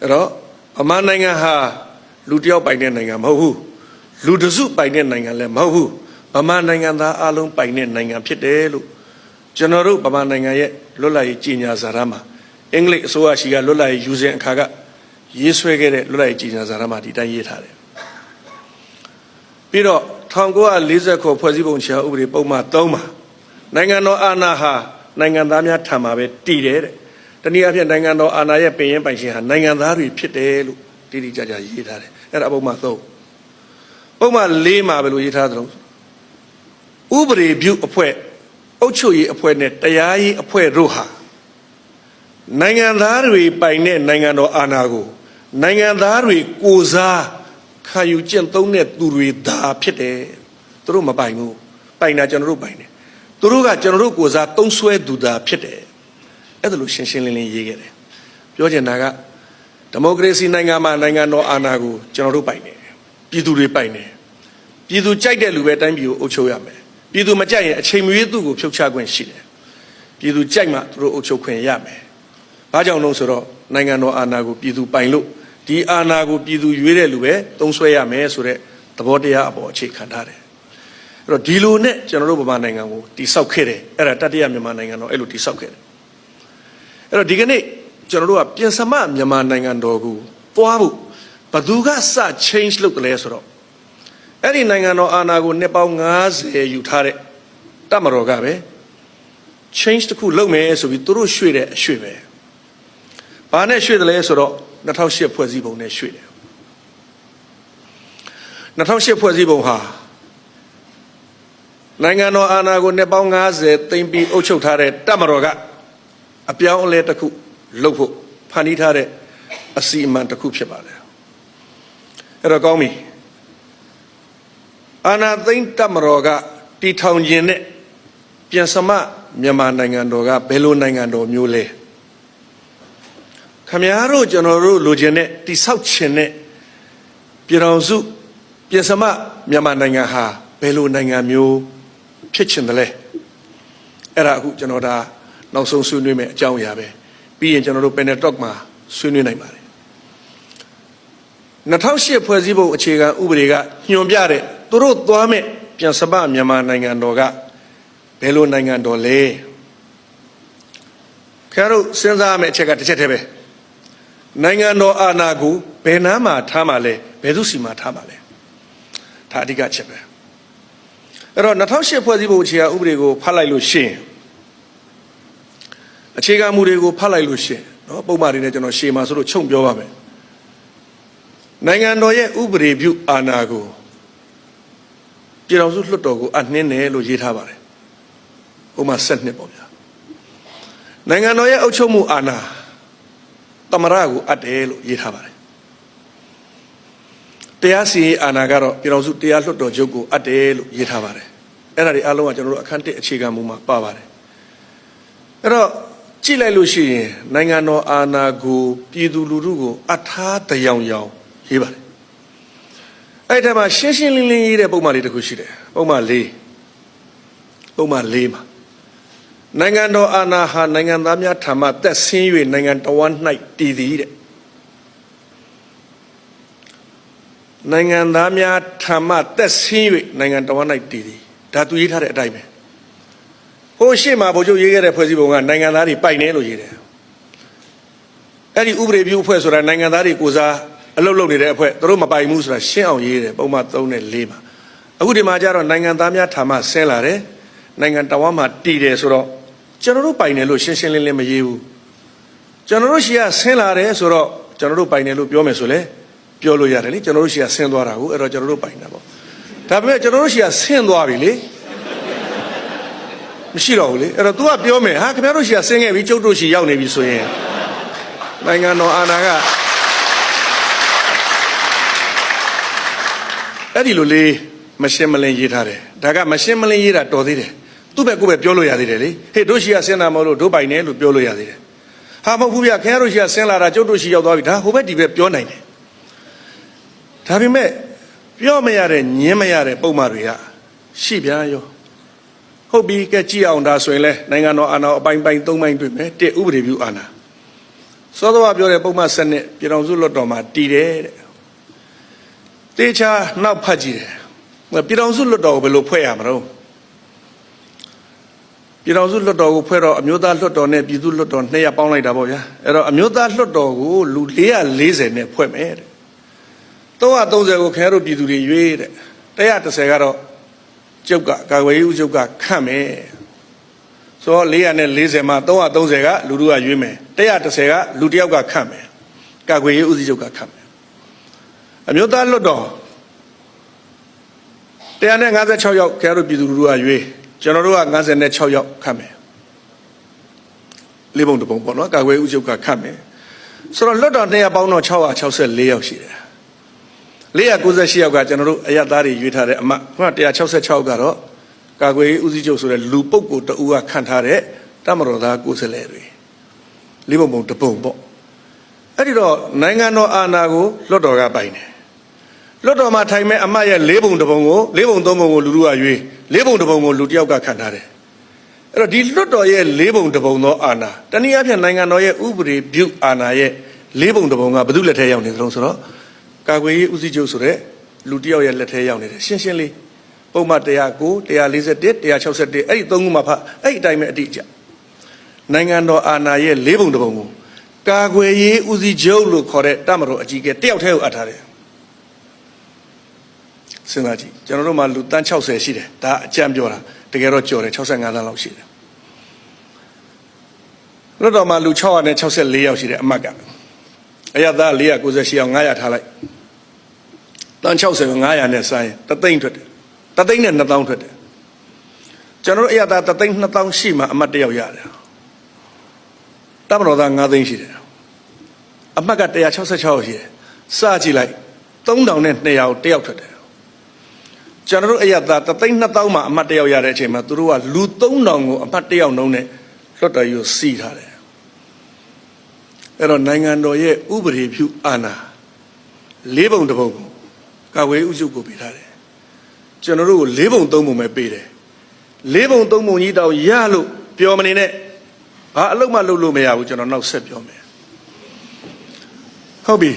အဲ့တော့ဗမာနိုင်ငံဟာလူတစ်ယောက်ပိုင်တဲ့နိုင်ငံမဟုတ်ဘူးလူတစ်စုပိုင်တဲ့နိုင်ငံလည်းမဟုတ်ဘူးဗမာနိုင်ငံသားအလုံးပိုင်တဲ့နိုင်ငံဖြစ်တယ်လို့ကျွန်တော်တို့ဗမာနိုင်ငံရဲ့လွတ်လပ်ရေးကြီးညာစာတမ်းမှာအင်္ဂလိပ်အစိုးရရှိကလွတ်လပ်ရေးယူစဉ်အခါကရေးဆွဲခဲ့တဲ့လွတ်လပ်ရေးကြီးညာစာတမ်းမှာဒီတိုင်းရေးထားတယ်ပြီးတော့1940ခုဖွဲ့စည်းပုံချာဥပဒေပုံမှန်3မှာနိုင်ငံတော်အာဏာဟာနိုင်ငံသားများထံမှာပဲတည်တယ်တဲ့ တနည်းအားဖြင့်နိုင်ငံတော်အာဏာရဲ့ပင်ရင်ပိုင်ရှင်ဟာနိုင်ငံသားတွေဖြစ်တယ်လို့တိတိကျကျရေးထားတယ်အဲ့ဒါပုံမှန်3ပုံမှန်4မှာပဲလို့ရေးထားသလိုဥပဒေပြုအဖွဲ့အုပ်ချုပ်ရေးအဖွဲ့နဲ့တရားရေးအဖွဲ့တို့ဟာနိုင်ငံသားတွေပိုင်တဲ့နိုင်ငံတော်အာဏာကိုနိုင်ငံသားတွေကိုယ်စားခံယူကျင့်သုံးတဲ့သူတွေသာဖြစ်တယ်သူတို့မပိုင်ဘူးပိုင်တာကျွန်တော်တို့ပိုင်တယ်သူတို့ကကျွန်တော်တို့ကိုယ်စားသုံးဆွဲသူသာဖြစ်တယ် အဲ့ဒါလို့ရှင်းရှင်းလင်းလင်းရေးခဲ့တယ်ပြောချင်တာကဒီမိုကရေစီနိုင်ငံမှာနိုင်ငံတော်အာဏာကိုကျွန်တော်တို့ပိုင်တယ်ပြည်သူတွေပိုင်တယ်ပြည်သူကြိုက်တဲ့လူပဲတိုင်းပြည်ကိုအုပ်ချုပ်ရမယ်ပြည်သူမကြိုက်ရင်အချိန်မရွေးသူ့ကိုဖြုတ်ချခွင့်ရှိတယ်ပြည်သူကြိုက်မှသူတို့အုပ်ချုပ်ခွင့်ရမယ်ဘာကြောင့်လို့ဆိုတော့နိုင်ငံတော်အာဏာကိုပြည်သူပိုင်လို့ဒီအာဏာကိုပြည်သူရွေးတဲ့လူပဲသုံးဆွဲရမယ်ဆိုတဲ့သဘောတရားအပေါ်အခြေခံထားတယ်အဲ့တော့ဒီလိုနဲ့ကျွန်တော်တို့ဗမာနိုင်ငံကိုတိဆောက်ခဲ့တယ်အဲ့ဒါတတိယမြန်မာနိုင်ငံတော်အဲ့လိုတိဆောက်ခဲ့တယ် အဲ့တော့ဒီကနေ့ကျွန်တော်တို့ကပြင်စမမြန်မာနိုင်ငံတော်ကိုသွားဖို့ဘသူကစ change လုပ်တယ်လဲဆိုတော့အဲ့ဒီနိုင်ငံတော်အာဏာကိုနှစ်ပေါင်း90ယူထားတဲ့တမတော်ကပဲ change တစ်ခုလုပ်မယ်ဆိုပြီးသူတို့ရွှေ့တဲ့အရွှေ့ပဲဘာနဲ့ရွှေ့တယ်လဲဆိုတော့2008ဖွဲ့စည်းပုံနဲ့ရွှေ့တယ်2008ဖွဲ့စည်းပုံဟာနိုင်ငံတော်အာဏာကိုနှစ်ပေါင်း90သိမ်းပြီးအုပ်ချုပ်ထားတဲ့တပ်မတော်က အပြောင်းအလဲတစ်ခုလုပ်ဖို့ဖန်တီးထားတဲ့အစီအမံတစ်ခုဖြစ်ပါတယ်အဲ့တော့ကောင်းပြီအာဏာသိမ်းတပ်မတော်ကတီထောင်ခြင်းနဲ့ပြန်စမမြန်မာနိုင်ငံတော်ကဘယ်လိုနိုင်ငံတော်မျိုးလဲခမည်းတော်ကျွန်တော်တို့လိုချင်တဲ့တိဆောက်ခြင်းနဲ့ပြည်တော်စုပြင်စမမြန်မာနိုင်ငံဟာဘယ်လိုနိုင်ငံမျိုးဖြစ်ချင်တယ်လဲအဲ့ဒါအခုကျွန်တော်ဒါ နောက်ဆုံးဆွေးနွေးမယ်အကြောင်းအရာပဲပြီးရင်ကျွန်တော်တို့ panel talk မှာဆွေးနွေးနိုင်ပါတယ်2008ဖွဲ့စည်းပုံအခြေခံဥပဒေကညွှန်ပြတဲ့သူတို့သွားမဲ့ပြန်စမမြန်မာနိုင်ငံတော်ကဘယ်လိုနိုင်ငံတော်လဲခင်ဗျားတို့စဉ်းစားရမယ့်အချက်ကတစ်ချက်တည်းပဲနိုင်ငံတော်အာဏာကိုဘယ်နားမှာထားမှာလဲဘယ်သူစီမှာထားမှာလဲဒါအဓိကချက်ပဲအဲ့တော့2008ဖွဲ့စည်းပုံအခြေခံဥပဒေကိုဖတ်လိုက်လို့ရှိရင် အခြေခံမူတွေကိုဖတ်လိုက်လို့ရှင်နော်ပုံမှန်တွေနဲ့ကျွန်တော်ရှေ့မှာဆိုလို့ခြုံပြောပါမယ်နိုင်ငံတော်ရဲ့ဥပဒေပြုအာဏာကိုပြည်တော်စုလွှတ်တော်ကိုအနှင်းတယ်လို့ရေးထားပါတယ်ပုံမှန်၁၂ပေါ့ဗျာနိုင်ငံတော်ရဲ့အုပ်ချုပ်မှုအာဏာတမရကိုအပ်တယ်လို့ရေးထားပါတယ်တရားစီရင်အာဏာကတော့ပြည်တော်စုတရားလွှတ်တော်ချုပ်ကိုအပ်တယ်လို့ရေးထားပါတယ်အဲ့ဒါတွေအလုံးကကျွန်တော်တို့အခန်း၁အခြေခံမူမှာပါပါတယ်အဲ့တော့ ကြည့်လိုက်လို့ရှိရင်နိုင်ငံတော်အာဏာကိုပြည်သူလူထုကိုအထားတယောင်ယောင်ရေးပါတယ်အဲ့ဒီမှာရှင်းရှင်းလင်းလင်းရေးတဲ့ပုံမှန်လေးတစ်ခုရှိတယ်ပုံမှန်၄ပုံမှန်၄မှာနိုင်ငံတော်အာဏာဟာနိုင်ငံသားများထံမှတက်ဆင်း၍နိုင်ငံတော်ဝန်၌တည်သည်တဲ့နိုင်ငံသားများထံမှတက်ဆင်း၍နိုင်ငံတော်ဝန်၌တည်သည်ဒါသူရေးထားတဲ့အတိုင်းပဲ ဟိုရှေ့မှာဗိုလ်ချုပ်ရေးခဲ့တဲ့ဖွဲ့စည်းပုံကနိုင်ငံသားတွေပိုက်နေလို့ရေးတယ်အဲ့ဒီဥပဒေပြုအဖွဲ့ဆိုတာနိုင်ငံသားတွေကိုစားအလုပ်လုပ်နေတဲ့အဖွဲ့သူတို့မပိုင်ဘူးဆိုတာရှင်းအောင်ရေးတယ်ပုံမှန်3နဲ့4မှာအခုဒီမှာကျတော့နိုင်ငံသားများထံမှဆင်းလာတယ်နိုင်ငံတော်ဝန်မှာတည်တယ်ဆိုတော့ကျွန်တော်တို့ပိုင်တယ်လို့ရှင်းရှင်းလင်းလင်းမရေးဘူးကျွန်တော်တို့ရှီကဆင်းလာတယ်ဆိုတော့ကျွန်တော်တို့ပိုင်တယ်လို့ပြောမယ်ဆိုလေပြောလို့ရတယ်လေကျွန်တော်တို့ရှီကဆင်းသွားတာကိုအဲ့တော့ကျွန်တော်တို့ပိုင်တာပေါ့ဒါပေမဲ့ကျွန်တော်တို့ရှီကဆင်းသွားပြီလေ မရှိတော့ဘူးလေအဲ့တော့ तू ကပြောမယ်ဟာခင်ဗျားတို့ရှီကဆင်းခဲ့ပြီကျုပ်တို့ရှီရောက်နေပြီဆိုရင်နိုင်ငံတော်အာဏာကအဲ့ဒီလိုလေးမရှင်းမလင်းရေးထားတယ်ဒါကမရှင်းမလင်းရေးတာတော်သေးတယ်သူ့ဘက်ကိုပဲပြောလို့ရသေးတယ်လေဟေ့တို့ရှိကဆင်းလာမလို့တို့ပိုင်နေလို့ပြောလို့ရသေးတယ်ဟာမဟုတ်ဘူးဗျခင်ဗျားတို့ရှိကဆင်းလာတာကျုပ်တို့ရှိရောက်သွားပြီဒါဟိုဘက်ဒီဘက်ပြောနိုင်တယ်ဒါပေမဲ့ပြောမရတဲ့ညင်းမရတဲ့ပုံမှန်တွေကရှိပြန်ရော ဟုတ်ပြီကဲကြည့်အောင်ဒါဆိုရင်လဲနိုင်ငံတော်အာဏာအပိုင်းပိုင်း၃ပိုင်းတွေ့မယ်တစ်ဥပဒေပြုအာဏာစောစောကပြောတဲ့ပုံမှန်စနစ်ပြည်တော်စုလွတ်တော်မှာတည်တယ်တဲ့တေချာနောက်ဖတ်ကြည့်တယ်ပြည်တော်စုလွတ်တော်ကိုဘယ်လိုဖွဲ့ရမလို့ပြည်တော်စုလွတ်တော်ကိုဖွဲ့တော့အမျိုးသားလွတ်တော်နဲ့ပြည်သူလွတ်တော်နှစ်ရပ်ပေါင်းလိုက်တာပေါ့ဗျာအဲ့တော့အမျိုးသားလွတ်တော်ကိုလူ440နဲ့ဖွဲ့မယ်တဲ့330ကိုခင်ဗျားတို့ပြည်သူတွေရွေးတဲ့130ကတော့ ကျုပ်ကကာကွယ်ရေးဦးကျုပ်ကခန့်မယ်ဆိုတော့440မှာ330ကလူတို့ကရွေးမယ်130ကလူတစ်ယောက်ကခန့်မယ်ကာကွယ်ရေးဦးစီးချုပ်ကခန့်မယ်အမျိုးသားလွတ်တော်156ယောက်ခင်ဗျားတို့ပြည်သူလူထုကရွေးကျွန်တော်တို့က56ယောက်ခန့်မယ်လေးပုံတစ်ပုံပေါ့နော်ကာကွယ်ရေးဦးချုပ်ကခန့်မယ်ဆိုတော့လွတ်တော်200ပေါင်းတော့664ယောက်ရှိတယ် 498ယောက်ကကျွန်တော်တို့အရသားတွေရွေးထားတဲ့အမခုန166ကတော့ကာကွယ်ရေးဦးစီးချုပ်ဆိုတဲ့လူပုဂ္ဂိုလ်တဦးကခန့်ထားတဲ့တမတော်သားကိုယ်စားလှယ်တွေလေးပုံပုံတစ်ပုံပေါ့အဲ့ဒီတော့နိုင်ငံတော်အာဏာကိုလွတ်တော်ကပိုင်တယ်လွတ်တော်မှာထိုင်မဲ့အမတ်ရဲ့လေးပုံတစ်ပုံကိုလေးပုံသုံးပုံကိုလူလူကရွေးလေးပုံတစ်ပုံကိုလူတစ်ယောက်ကခန့်ထားတယ်အဲ့တော့ဒီလွတ်တော်ရဲ့လေးပုံတစ်ပုံသောအာဏာတနည်းအားဖြင့်နိုင်ငံတော်ရဲ့ဥပဒေပြုအာဏာရဲ့လေးပုံတစ်ပုံကဘယ်သူလက်ထဲရောက်နေသလဲဆိုတော့ ကာကွယ်ရေးဦးစီးချုပ်ဆိုတဲ့လူတစ်ယောက်ရဲ့လက်ထဲရောက်နေတယ်ရှင်းရှင်းလေးပုံမှန်109 141 161အဲ့ဒီသုံးခုမှာဖအဲ့ဒီအတိုင်းပဲအတိအကျနိုင်ငံတော်အာဏာရဲ့လေးပုံတစ်ပုံကိုကာကွယ်ရေးဦးစီးချုပ်လို့ခေါ်တဲ့တမတော်အကြီးအကဲတယောက်တည်းကိုအပ်ထားတယ်စဉ်းစားကြည့်ကျွန်တော်တို့မှာလူတန်း60ရှိတယ်ဒါအကြံပြောတာတကယ်တော့ကျော်တယ်65တန်းလောက်ရှိတယ်လွတ်တော်မှာလူ664ယောက်ရှိတယ်အမတ်ကအရသား498ယောက်900ထားလိုက် တန်း60ကို900နဲ့ဆိုင်တသိန်းထွက်တယ်တသိန်းနဲ့2000ထွက်တယ်ကျွန်တော်တို့အရသားတသိန်း2000ရှိမှအမတ်တယောက်ရတယ်တမတော်သား9သိန်းရှိတယ်အမတ်က166ယောက်ရှိတယ်စကြည့်လိုက်3000နဲ့200တယောက်ထွက်တယ်ကျွန်တော်တို့အရသာတသိန်း2000မှာအမှတ်တယောက်ရတဲ့အချိန်မှာသူတို့ကလူ3000ကိုအမှတ်တယောက်နှုံးနဲ့လွတ်တော်ကြီးကိုစီးထားတယ်အဲ့တော့နိုင်ငံတော်ရဲ့ဥပဒေပြုအာဏာလေးပုံတစ်ပုံကို ကာဝေးဥစုကိုပေးထားတယ်ကျွန်တော်တို့ကိုလေးပုံသုံးပုံပဲပေးတယ်လေးပုံသုံးပုံကြီးတောင်ရလို့ပြောမနေနဲ့ဘာအလုပ်မှလုပ်လို့မရဘူးကျွန်တော်နောက်ဆက်ပြောမယ်ဟုတ်ပြီ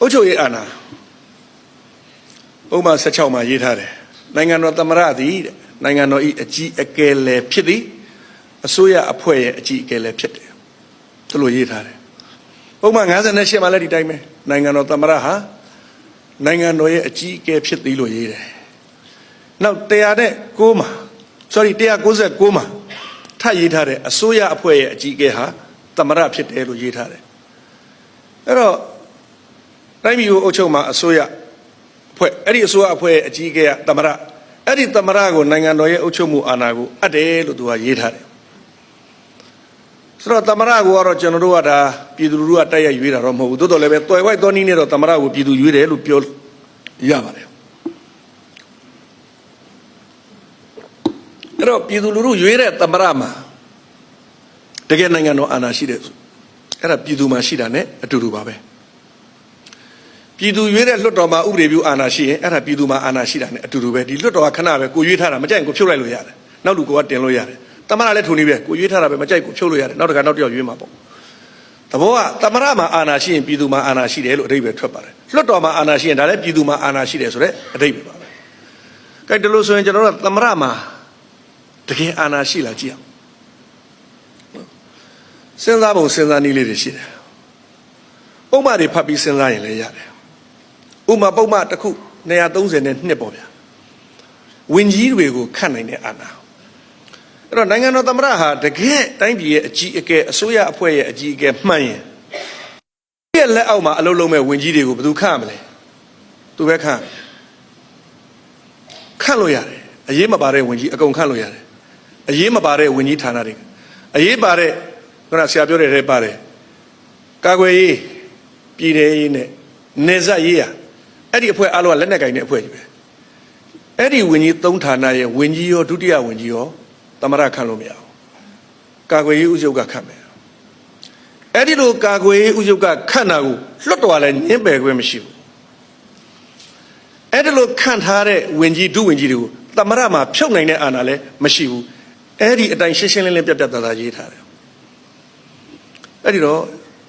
အုတ်ချုပ်ရေးအာဏာပုံမှန်16မှာရေးထားတယ်နိုင်ငံတော်သမ္မတသည်တဲ့နိုင်ငံတော်ဤအကြီးအကဲလည်းဖြစ်သည်အစိုးရအဖွဲ့ရဲ့အကြီးအကဲလည်းဖြစ်တယ်သူလိုရေးထားတယ်ပုံမှန်58မှာလည်းဒီတိုင်းပဲနိုင်ငံတော်သမ္မတဟာ နိုင်ငံတော်ရဲ့အကြီးအကဲဖြစ်သည်လို့ရေးတယ်နောက်109မှာ sorry 196မှာထပ်ရေးထားတယ်အစိုးရအဖွဲ့ရဲ့အကြီးအကဲဟာသမ္မတဖြစ်တယ်လို့ရေးထားတယ်အဲ့တော့တိုင်းပြည်ကိုအုပ်ချုပ်မှာအစိုးရအဖွဲ့အဲ့ဒီအစိုးရအဖွဲ့ရဲ့အကြီးအကဲကသမရအဲ့ဒီသမရကိုနိုင်ငံတော်ရဲ့အုပ်ချုပ်မှုအာဏာကိုအပ်တယ်လို့သူကရေးထားတယ် ဆိုတော့သမရကိုကတော့ကျွန်တော်တို့ကဒါပြည်သူလူထုကတိုက်ရိုက်ရွေးတာတော့မဟုတ်ဘူးတိုးတော်လည်းပဲတွယ်ဝိုက်တော်နီးနဲ့တော့သမရကိုပြည်သူရွေးတယ်လို့ပြောရပါတယ်အဲ့တော့ပြည်သူလူထုရွေးတဲ့သမရမှာတကယ်နိုင်ငံတော်အာဏာရှိတယ်ဆိုအဲ့ဒါပြည်သူမှာရှိတာ ਨੇ အတူတူပါပဲပြည်သူရွေးတဲ့လွှတ်တော်မှာဥပဒေပြုအာဏာရှိရင်အဲ့ဒါပြည်သူမှာအာဏာရှိတာ ਨੇ အတူတူပဲဒီလွှတ်တော်ကခဏပဲကိုရွေးထားတာမကြိုက်ရင်ကိုဖြုတ်လိုက်လို့ရတယ်နောက်လူကတင်လို့ရတယ် တမရလည်းထုံနေပဲကိုရွေးထားတာပဲမကြိုက်ကိုဖြုတ်လို့ရတယ်နောက်တစ်ခါနောက်တစ်ယောက်ရွေးမှာပေါ့တဘောကတမရမှာအာဏာရှိရင်ပြည်သူမှာအာဏာရှိတယ်လို့အဓိပ္ပာယ်ထွက်ပါတယ်လွှတ်တော်မှာအာဏာရှိရင်ဒါလည်းပြည်သူမှာအာဏာရှိတယ်ဆိုတဲ့အဓိပ္ပာယ်ပါပဲကြိုက်တယ်လို့ဆိုရင်ကျွန်တော်တို့တမရမှာတကယ်အာဏာရှိလားကြည့်အောင်စဉ်းစားပုံစဉ်းစားနည်းလေးတွေရှိတယ်ပုံမှန်တွေဖတ်ပြီးစဉ်းစားရင်လည်းရတယ်ဥမာပုံမှန်တစ်ခု230နဲ့နှစ်ပေါ့ဗျာဝင်ကြီးတွေကိုခတ်နိုင်တဲ့အာဏာ အဲ့တော့နိုင်ငံတော်သမ္မတဟာတကယ်တိုင်းပြည်ရဲ့အကြီးအကဲအစိုးရအဖွဲ့ရဲ့အကြီးအကဲမှန်ရင်ဒီရဲ့လက်အောက်မှာအလုပ်လုပ်မဲ့ဝင်ကြီးတွေကိုဘယ်သူခန့်မလဲသူပဲခန့်ခန့်လို့ရတယ်အရေးမပါတဲ့ဝင်ကြီးအကုန်ခန့်လို့ရတယ်အရေးမပါတဲ့ဝင်ကြီးဌာနတွေအရေးပါတဲ့ခုနဆရာပြောတဲ့ထဲပါတယ်ကာကွယ်ရေးပြည်ထောင်ရေးနဲ့နေဆက်ရေးရအဲ့ဒီအဖွဲ့အားလုံးကလက်နက်ကင်တဲ့အဖွဲ့ကြီးပဲအဲ့ဒီဝင်ကြီးသုံးဌာနရဲ့ဝင်ကြီးရောဒုတိယဝင်ကြီးရောသ မရခန့်လို့မရဘူးကာကွယ်ရေးဥချုပ်ကခန့်မယ်အဲ့ဒီလိုကာကွယ်ရေးဥချုပ်ကခန့်တာကိုလွတ်တော်လည်းညင်းပယ်ခွင့်မရှိဘူးအဲ့ဒီလိုခန့်ထားတဲ့ဝင်ကြီးဒုဝင်ကြီးတွေကိုသမရမှာဖြုတ်နိုင်တဲ့အာဏာလည်းမရှိဘူးအဲ့ဒီအတိုင်းရှင်းရှင်းလင်းလင်းပြတ်ပြတ်သားသားရေးထားတယ်အဲ့ဒီတော့